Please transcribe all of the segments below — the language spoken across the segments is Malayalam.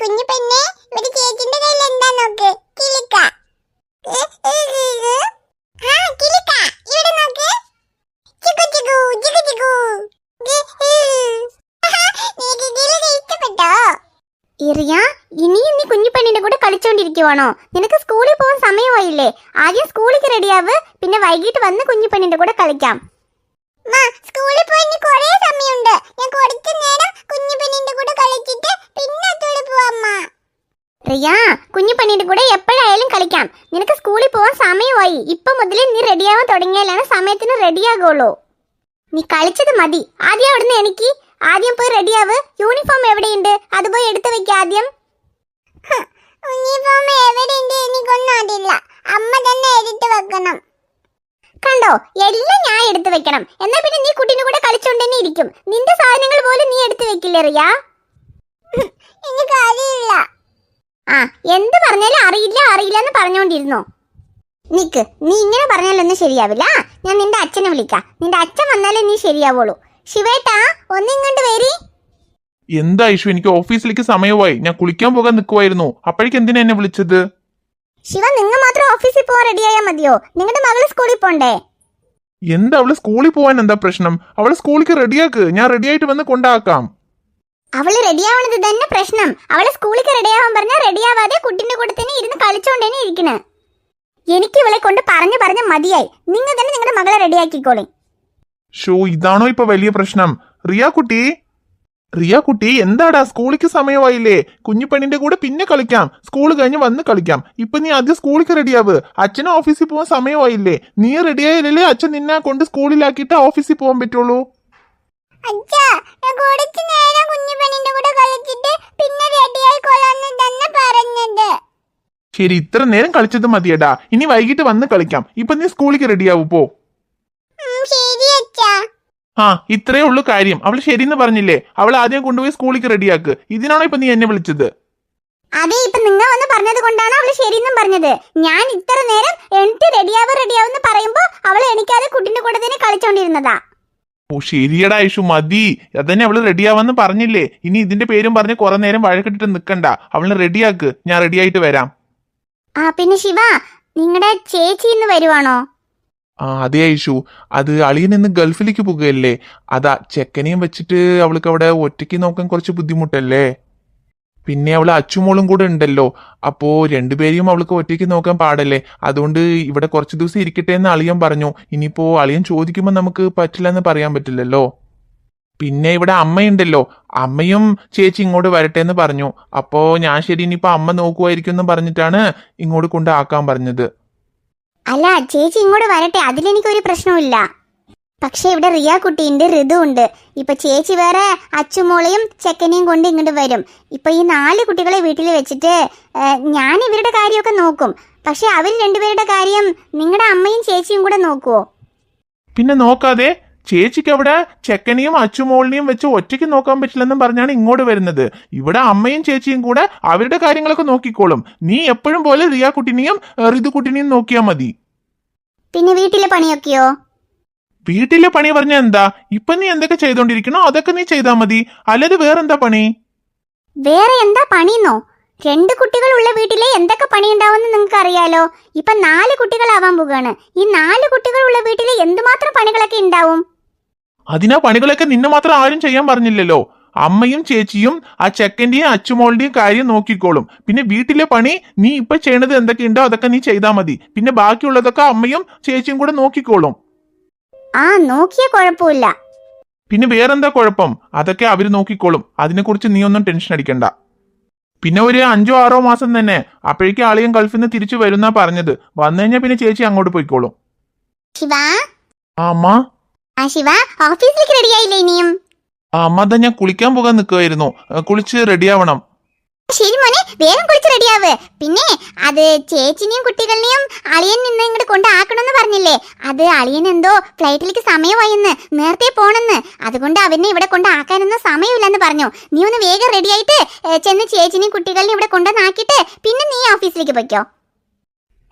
കുഞ്ഞു പെണ്ണെ ഒരു ചേച്ചിന്റെ കയ്യിൽ എന്താ നോക്ക്? കിളിക്ക. ആ കിളിക്ക. ഇവിടെ നോക്ക്. ചിക്കു ചിക്കു ചിക്കു ചിക്കു. ഇഷ്ടപ്പെട്ടോ? ഇറിയ ഇനിയും നീ കുഞ്ഞിപ്പെണ്ണിന്റെ കൂടെ കളിച്ചോണ്ടിരിക്കുവാണോ? നിനക്ക് സ്കൂളിൽ പോകാൻ സമയമായില്ലേ? ആദ്യം സ്കൂളിലേക്ക് റെഡിയാവ് പിന്നെ വൈകിട്ട് വന്ന് കുഞ്ഞിപ്പെണ്ണിന്റെ കൂടെ കളിക്കാം. സ്കൂളിൽ പോയി ഇനി കുറേ സമയമുണ്ട്. ഞാൻ കുറച്ചു നേരം കുഞ്ഞു പെണ്ണിന്റെ കൂടെ കളിച്ചിട്ട് പിന്നെ പോവാമ്മ റിയ കൂടെ എപ്പോഴായാലും കളിക്കാം. നിനക്ക് സ്കൂളിൽ പോകാൻ സമയമായി. ഇപ്പൊ മുതൽ നീ റെഡിയാവാൻ തുടങ്ങിയാലാണ് സമയത്തിന് റെഡിയാകുള്ളൂ നീ കളിച്ചത് മതി. ആദ്യം അവിടുന്ന് എനിക്ക് ആദ്യം പോയി റെഡിയാവ് യൂണിഫോം എവിടെയുണ്ട്? അത് പോയി എടുത്തു വെക്ക ആദ്യം. യൂണിഫോം എവിടെയുണ്ട്? എനിക്കൊന്നും അറിയില്ല അമ്മ തന്നെ എടുത്ത് വെക്കണം കണ്ടോ? എല്ലാം ഞാൻ എടുത്തു വെക്കണം. എന്നാ പിന്നെ നീ കുട്ടിന്റെ കൂടെ കളിച്ചോണ്ട് തന്നെ ഇരിക്കും. നിന്റെ സാധനങ്ങൾ പോലും നീ എടുത്തു വെക്കില്ലേ റിയ? എനിക്ക് അറിയില്ല ആ എന്ത് പറഞ്ഞാലും അറിയില്ല അറിയില്ല എന്ന് പറഞ്ഞോണ്ടിരുന്നോ? നിക്ക് നീ ഇങ്ങനെ പറഞ്ഞാലൊന്നും ശരിയാവില്ല. ഞാൻ നിന്റെ അച്ഛനെ വിളിക്കാം. നിന്റെ അച്ഛൻ വന്നാലേ നീ ശരിയാവുള്ളൂ. ശിവേട്ടാ ഒന്നിങ്ങോട്ട് വരി. എന്താ ഇഷു എനിക്ക് ഓഫീസിലേക്ക് സമയമായി. ഞാൻ കുളിക്കാൻ പോകാൻ നിൽക്കുമായിരുന്നു അപ്പോഴേക്ക് എന്തിനാ എന്നെ വിളിച്ചത്? ശിവ നിങ്ങൾ മാത്രം ഓഫീസിൽ പോകാൻ റെഡിയായാൽ മതിയോ? നിങ്ങളുടെ മകൾ സ്കൂളിൽ പോണ്ടേ? എന്താ അവൾ സ്കൂളിൽ പോവാൻ എന്താ പ്രശ്നം? അവളെ സ്കൂളിലേക്ക് റെഡിയാക്ക്. ഞാൻ റെഡിയായിട്ട് വന്ന് കൊണ്ടാക്കാം. അവൾ റെഡിയാവണത് തന്നെ പ്രശ്നം. അവളെ സ്കൂളിൽ റെഡിയാവാൻ പറഞ്ഞാൽ റെഡിയാവാതെ കുട്ടിന്റെ കൂടെ തന്നെ ഇരുന്ന് കളിച്ചോണ്ട് തന്നെ ഇരിക്കണേ. എനിക്ക് ഇവളെ കൊണ്ട് പറഞ്ഞു പറഞ്ഞ് മതിയായി. നിങ്ങൾ തന്നെ നിങ്ങളുടെ മകളെ റെഡിയാക്കിക്കോളി ഷോ ഇതാണോ ഇപ്പൊ വലിയ പ്രശ്നം? റിയ കുട്ടി? റിയ കുട്ടി എന്താടാ? സ്കൂളിക്ക് സമയമായില്ലേ. കുഞ്ഞിപ്പണിന്റെ കൂടെ പിന്നെ കളിക്കാം. സ്കൂൾ കഴിഞ്ഞ് വന്ന് കളിക്കാം. ഇപ്പൊ നീ ആദ്യം സ്കൂളിക്ക് റെഡിയാവ് അച്ഛന് ഓഫീസിൽ പോകാൻ സമയമായില്ലേ. നീ റെഡിയായില്ലേ അച്ഛൻ നിന്നെ കൊണ്ട് സ്കൂളിലാക്കിയിട്ട് ഓഫീസിൽ പോകാൻ പറ്റുള്ളൂ. ശരി ഇത്ര നേരം കളിച്ചത് മതിയടാ. ഇനി വൈകിട്ട് വന്ന് കളിക്കാം. ഇപ്പൊ നീ സ്കൂളിക്ക് റെഡിയാവൂ പോ. ആ ഇത്രേ ഉള്ളൂ കാര്യം. അവൾ ശരിയെന്ന് പറഞ്ഞില്ലേ? അവൾ ആദ്യം കൊണ്ടുപോയി സ്കൂളിലേക്ക് റെഡിയാക്ക്. ഇതിനാണോ ഇപ്പൊ നീ എന്നെ വിളിച്ചത്? അതെ ഇപ്പൊ നിങ്ങൾ വന്ന് പറഞ്ഞത് കൊണ്ടാണ് അവൾ ശരിയെന്നും പറഞ്ഞത്. ഞാൻ ഇത്ര നേരം എനിക്ക് റെഡിയാവ് റെഡിയാവെന്ന് പറയുമ്പോ അവൾ എണിക്കാതെ കുട്ടിന്റെ കൂടെ തന്നെ കളിച്ചോണ്ടിരുന്നതാ. ഓ ശരിയടാ ഐഷു മതി. അതന്നെ അവൾ റെഡിയാവെന്ന് പറഞ്ഞില്ലേ? ഇനി ഇതിന്റെ പേരും പറഞ്ഞ് കുറെ നേരം വഴക്കിട്ടിട്ട് നിക്കണ്ട. അവളെ റെഡിയാക്ക്. ഞാൻ റെഡിയായിട്ട് വരാം. ആ പിന്നെ ശിവ നിങ്ങളുടെ ചേച്ചി ഇന്ന് വരുവാണോ? ആ അതെ ഐഷു അത് അളിയൻ ഇന്ന് ഗൾഫിലേക്ക് പോകുകയല്ലേ? അതാ ചെക്കനെയും വെച്ചിട്ട് അവൾക്ക് അവിടെ ഒറ്റയ്ക്ക് നോക്കാൻ കുറച്ച് ബുദ്ധിമുട്ടല്ലേ? പിന്നെ അവൾ അച്ചുമോളും കൂടെ ഉണ്ടല്ലോ. അപ്പോ രണ്ടുപേരെയും അവൾക്ക് ഒറ്റയ്ക്ക് നോക്കാൻ പാടല്ലേ? അതുകൊണ്ട് ഇവിടെ കുറച്ച് ദിവസം ഇരിക്കട്ടെ എന്ന് അളിയൻ പറഞ്ഞു. ഇനിയിപ്പോ അളിയൻ ചോദിക്കുമ്പോൾ നമുക്ക് പറ്റില്ല എന്ന് പറയാൻ പറ്റില്ലല്ലോ. പിന്നെ ഇവിടെ അമ്മയുണ്ടല്ലോ. അമ്മയും ചേച്ചി ഇങ്ങോട്ട് വരട്ടെ എന്ന് പറഞ്ഞു. അപ്പോ ഞാൻ ശരി ഇനിയിപ്പോ അമ്മ നോക്കുമായിരിക്കും എന്ന് പറഞ്ഞിട്ടാണ് ഇങ്ങോട്ട് കൊണ്ടാക്കാൻ പറഞ്ഞത്. അല്ല ചേച്ചി ഇങ്ങോട്ട് വരട്ടെ. അതിലെനിക്കൊരു പ്രശ്നവുമില്ല. പക്ഷെ ഇവിടെ റിയ കുട്ടിയുണ്ട് ഋതു ഉണ്ട് ഇപ്പൊ ചേച്ചി വേറെ അച്ചുമോളെയും ചെക്കനെയും കൊണ്ട് ഇങ്ങോട്ട് വരും. ഇപ്പൊ ഈ നാല് കുട്ടികളെ വീട്ടിൽ വെച്ചിട്ട് ഞാൻ ഇവരുടെ കാര്യമൊക്കെ നോക്കും. പക്ഷെ അവർ രണ്ടുപേരുടെ കാര്യം നിങ്ങളുടെ അമ്മയും ചേച്ചിയും കൂടെ നോക്കുവോ? പിന്നെ നോക്കാതെ ചേച്ചിക്ക് അവിടെ ചെക്കനെയും അച്ചുമോളിനെയും വെച്ച് ഒറ്റയ്ക്ക് നോക്കാൻ പറ്റില്ലെന്നും പറഞ്ഞാണ് ഇങ്ങോട്ട് വരുന്നത്. ഇവിടെ അമ്മയും ചേച്ചിയും കൂടെ അവരുടെ കാര്യങ്ങളൊക്കെ നോക്കിക്കോളും. നീ എപ്പോഴും പോലെ റിയ കുട്ടിനെയും ഏഹ്, ഋതു കുട്ടിനെയും നോക്കിയാൽ മതി. പിന്നെ വീട്ടിലെ പണിയൊക്കെയോ? വീട്ടിലെ പണി പറഞ്ഞ എന്താ? ഇപ്പൊ നീ എന്തൊക്കെ ചെയ്തോണ്ടിരിക്കണോ അതൊക്കെ നീ ചെയ്താ മതി. അല്ലാതെ വേറെന്താ പണി? വേറെ എന്താ പണിന്നോ? രണ്ട് കുട്ടികളുള്ള വീട്ടിലെ എന്തൊക്കെ പണി ഉണ്ടാവുമെന്ന് നിങ്ങൾക്ക് അറിയാലോ ഇപ്പൊ നാല് കുട്ടികളാവാൻ പോവുകയാണ്. ഈ നാല് കുട്ടികളുള്ള വീട്ടിലെ എന്തുമാത്രം പണികളൊക്കെ ഉണ്ടാവും? അതിനാ പണികളൊക്കെ നിന്നെ മാത്രം ആരും ചെയ്യാൻ പറഞ്ഞില്ലല്ലോ. അമ്മയും ചേച്ചിയും ആ ചെക്കന്റെയും അച്ചുമോളുടെയും കാര്യം നോക്കിക്കോളും. പിന്നെ വീട്ടിലെ പണി നീ ഇപ്പൊ ചെയ്യണത് എന്തൊക്കെയുണ്ടോ അതൊക്കെ നീ ചെയ്താൽ മതി. പിന്നെ ബാക്കിയുള്ളതൊക്കെ അമ്മയും ചേച്ചിയും കൂടെ നോക്കിക്കോളും. ആ നോക്കിയ കുഴപ്പമില്ല. പിന്നെ വേറെന്താ കുഴപ്പം? അതൊക്കെ അവർ നോക്കിക്കോളും. അതിനെക്കുറിച്ച് നീ ഒന്നും ടെൻഷൻ അടിക്കണ്ട. പിന്നെ ഒരു അഞ്ചോ ആറോ മാസം തന്നെ. അപ്പോഴേക്കും ആളിയും ഗൾഫിൽ നിന്ന് തിരിച്ചു വരുന്നാ പറഞ്ഞത്. വന്നു കഴിഞ്ഞാൽ പിന്നെ ചേച്ചി അങ്ങോട്ട് പോയിക്കോളും. ശിവാ? ആ അമ്മ? ആ ശിവ ഓഫീസിലേക്ക് റെഡിയായില്ലേ ഇനിയും? ആ അമ്മ ഞാൻ കുളിക്കാൻ പോകാൻ നിൽക്കുമായിരുന്നു കുളിച്ച് റെഡിയാവണം ശരി മോനെ വേഗം കുളിച്ച് റെഡിയാവ് പിന്നെ അത് ചേച്ചിനെയും കുട്ടികളെയും അളിയൻ നിന്ന് ഇങ്ങോട്ട് കൊണ്ടാക്കണമെന്ന് പറഞ്ഞില്ലേ? അത് അളിയൻ എന്തോ ഫ്ലൈറ്റിലേക്ക് സമയമായെന്ന് നേരത്തെ പോണെന്ന്. അതുകൊണ്ട് അവനെ ഇവിടെ കൊണ്ടാക്കാനൊന്നും സമയമില്ലെന്ന് പറഞ്ഞു. നീ ഒന്ന് വേഗം റെഡിയായിട്ട് ചെന്ന് ചേച്ചിനെയും കുട്ടികളെയും ഇവിടെ കൊണ്ടുവന്നാക്കിയിട്ട് പിന്നെ നീ ഓഫീസിലേക്ക് പൊയ്ക്കോ.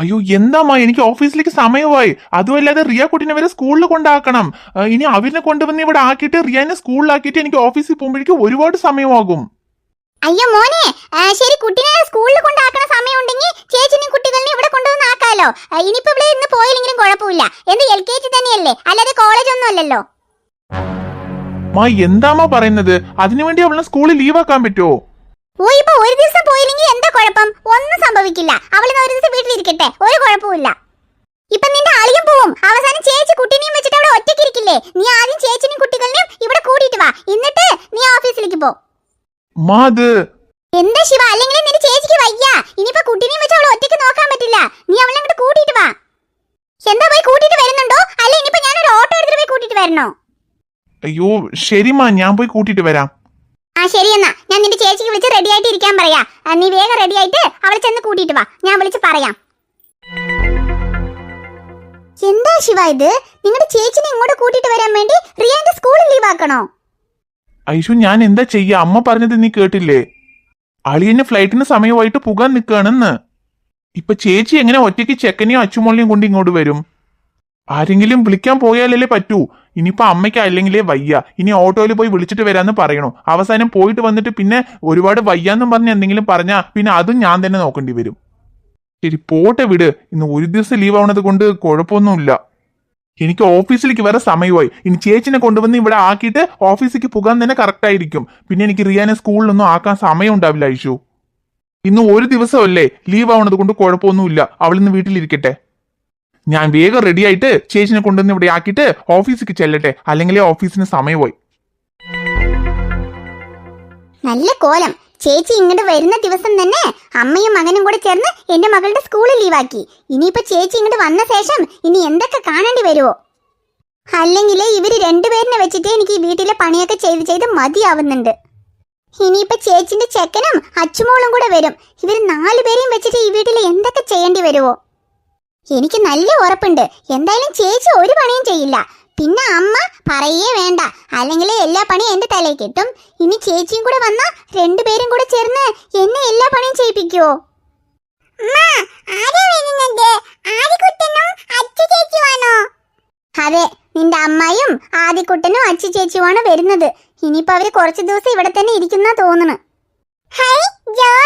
അയ്യോ എന്താമ്മ എനിക്ക് ഓഫീസിലേക്ക് സമയമായി. അതുമല്ലാതെ റിയ കുട്ടിനെ വരെ സ്കൂളിൽ കൊണ്ടാക്കണം. ഇനി അവരിനെ കൊണ്ടുവന്ന് ഇവിടെ ആക്കിയിട്ട് റിയാനെ സ്കൂളിലാക്കിയിട്ട് എനിക്ക് ഓഫീസിൽ പോകുമ്പോഴേക്കും ഒരുപാട് സമയമാകും. അയ്യോ മോനെ ശരി കുട്ടീനെ സ്കൂളിൽ കൊണ്ടാക്കണ സമയം ഉണ്ടെങ്കിൽ ചേച്ചിനെയും കുട്ടികളെയും ഇവിടെ കൊണ്ടുവന്ന് ആക്കാലോ. ഇനിയിപ്പോ ഇവിടെ ഇന്ന് പോയില്ലെങ്കിലും കുഴപ്പമില്ല. എന്ത് എൽ കെ ജി തന്നെയല്ലേ? അല്ലാതെ കോളേജ് ഒന്നും അല്ലല്ലോ. മാ എന്താമ്മ പറയുന്നത്? അതിനുവേണ്ടി അവളെ സ്കൂളിൽ ലീവാക്കാൻ പറ്റുമോ ഓ ഇപ്പൊ ഒരു ദിവസം പോയില്ലെങ്കിൽ എന്താ കുഴപ്പം? ഒന്നും സംഭവിക്കില്ല. അവളിന്ന് ഒരു ദിവസം വീട്ടിലിരിക്കട്ടെ. ഒരു കുഴപ്പമില്ല ഇപ്പൊ നിന്റെ അളിയും പോവും. അവസാനം ചേച്ചി കുട്ടിനെയും വെച്ചിട്ട് അവിടെ ഒറ്റയ്ക്ക് ഇരിക്കില്ലേ? നീ ആദ്യം ചേച്ചിനെയും കുട്ടികളെയും ഇവിടെ കൂട്ടിയിട്ട് വാ. എന്നിട്ട് നീ ഓഫീസിലേക്ക് പോ. മാ എന്താ ശിവ? അല്ലെങ്കിൽ നിന്റെ ചേച്ചിക്ക് വയ്യ. ഇനിയിപ്പോ കുട്ടിനെയും വെച്ച് അവളെ ഒറ്റയ്ക്ക് നോക്കാൻ പറ്റില്ല. നീ അവളെ അങ്ങോട്ട് കൂട്ടിയിട്ട് വാ. എന്താ പോയി കൂട്ടിയിട്ട് വരുന്നുണ്ടോ? അല്ല ഇനിയിപ്പോ ഞാൻ ഒരു ഓട്ടോ എടുത്തിട്ട് പോയി കൂട്ടിയിട്ട് വരണോ? അയ്യോ ശരി മാ. ഞാൻ പോയി കൂട്ടിയിട്ട് വരാം. ശരി എന്നാ ഞാൻ നിന്റെ ചേച്ചിക്ക് വിളിച്ച് റെഡി ആയിട്ട് ഇരിക്കാൻ പറയാ. നീ വേഗം റെഡി ആയിട്ട് അവളെ ചെന്ന് കൂട്ടിയിട്ട് വാ. ഞാൻ വിളിച്ച് പറയാം. എന്താ ശിവ ഇത്? നിങ്ങളുടെ ചേച്ചിനെ ഇങ്ങോട്ട് കൂട്ടിയിട്ട് വരാൻ വേണ്ടി റിയാന്റെ സ്കൂളിൽ ലീവ് ആക്കണോ? ഐഷു ഞാൻ എന്താ ചെയ്യാ? അമ്മ പറഞ്ഞത് നീ കേട്ടില്ലേ? അളിയന് ഫ്ലൈറ്റിന് സമയമായിട്ട് പോകാൻ നിൽക്കുകയാണെന്ന് ഇപ്പൊ ചേച്ചി എങ്ങനെ ഒറ്റയ്ക്ക് ചെക്കനെയും അച്ചുമോളിനെയും കൊണ്ട് ഇങ്ങോട്ട് വരും? ആരെങ്കിലും വിളിക്കാൻ പോയാലല്ലേ പറ്റൂ. ഇനിയിപ്പോ അമ്മയ്ക്ക് അല്ലെങ്കിലേ വയ്യ. ഇനി ഓട്ടോയിൽ പോയി വിളിച്ചിട്ട് വരാമെന്ന് പറയണോ. അവസാനം പോയിട്ട് വന്നിട്ട് പിന്നെ ഒരുപാട് വയ്യാന്നും പറഞ്ഞ് എന്തെങ്കിലും പറഞ്ഞാൽ പിന്നെ അതും ഞാൻ തന്നെ നോക്കേണ്ടി വരും. ശരി പോട്ടെ വിട്. ഇന്ന് ഒരു ദിവസം ലീവ് ആവണത് കൊണ്ട് കുഴപ്പമൊന്നുമില്ല. എനിക്ക് ഓഫീസിലേക്ക് വരെ സമയമായി. ഇനി ചേച്ചിനെ കൊണ്ടുവന്ന് ഇവിടെ ആക്കിയിട്ട് ഓഫീസിലേക്ക് പോകാൻ തന്നെ കറക്റ്റ് ആയിരിക്കും. പിന്നെ എനിക്ക് റിയാനെ സ്കൂളിലൊന്നും ആക്കാൻ സമയം ഉണ്ടാവില്ല ഐഷു. ഇന്ന് ഒരു ദിവസമല്ലേ ലീവ് ആവണത് കൊണ്ട് കുഴപ്പമൊന്നുമില്ല. അവളിന്ന് വീട്ടിലിരിക്കട്ടെ. ഞാൻ വേഗം റെഡി ആയിട്ട് ചേച്ചിനെ കൊണ്ടുവന്ന് ഇവിടെ ആക്കിയിട്ട് ഓഫീസിക്ക് ചെല്ലട്ടെ. അല്ലെങ്കിൽ ഓഫീസിന് സമയമായി. നല്ല കോലം. ചേച്ചി ഇങ്ങോട്ട് വരുന്ന ദിവസം തന്നെ അമ്മയും മകനും കൂടെ ചേർന്ന് എന്റെ മകളുടെ സ്കൂളിൽ ലീവാക്കി ഇനിയിപ്പോ ചേച്ചി ഇങ്ങോട്ട് വന്ന ശേഷം ഇനി എന്തൊക്കെ കാണേണ്ടി വരുമോ അല്ലെങ്കിൽ ഇവർ രണ്ടുപേരിനെ വെച്ചിട്ട് എനിക്ക് ഈ വീട്ടിലെ പണിയൊക്കെ ചെയ്ത് ചെയ്ത് മതിയാവുന്നുണ്ട്. ഇനിയിപ്പോ ചേച്ചിന്റെ ചെക്കനും അച്ചുമോളും കൂടെ വരും. ഇവർ നാലുപേരെയും വെച്ചിട്ട് ഈ വീട്ടിൽ എന്തൊക്കെ ചെയ്യേണ്ടി വരുമോ എനിക്ക് നല്ല ഉറപ്പുണ്ട്. എന്തായാലും ചേച്ചി ഒരു പണിയും ചെയ്യില്ല. പിന്നെ അമ്മ പറയേ വേണ്ട. അല്ലെങ്കിൽ എല്ലാ പണിയും എന്റെ തലയിൽ കിട്ടും. ഇനി ചേച്ചിയും കൂടെ വന്ന രണ്ടുപേരും കൂടെ ചേർന്ന് എന്നെ എല്ലാ പണിയും ചേച്ചിയുമാണോ? അതെ നിന്റെ അമ്മയും ആദിക്കുട്ടനും അച്ചു ചേച്ചിയുമാണ് വരുന്നത്. ഇനിയിപ്പോ അവർ കുറച്ച് ദിവസം ഇവിടെ തന്നെ ഇരിക്കുന്ന തോന്നുന്നു ഹൈ ജോളി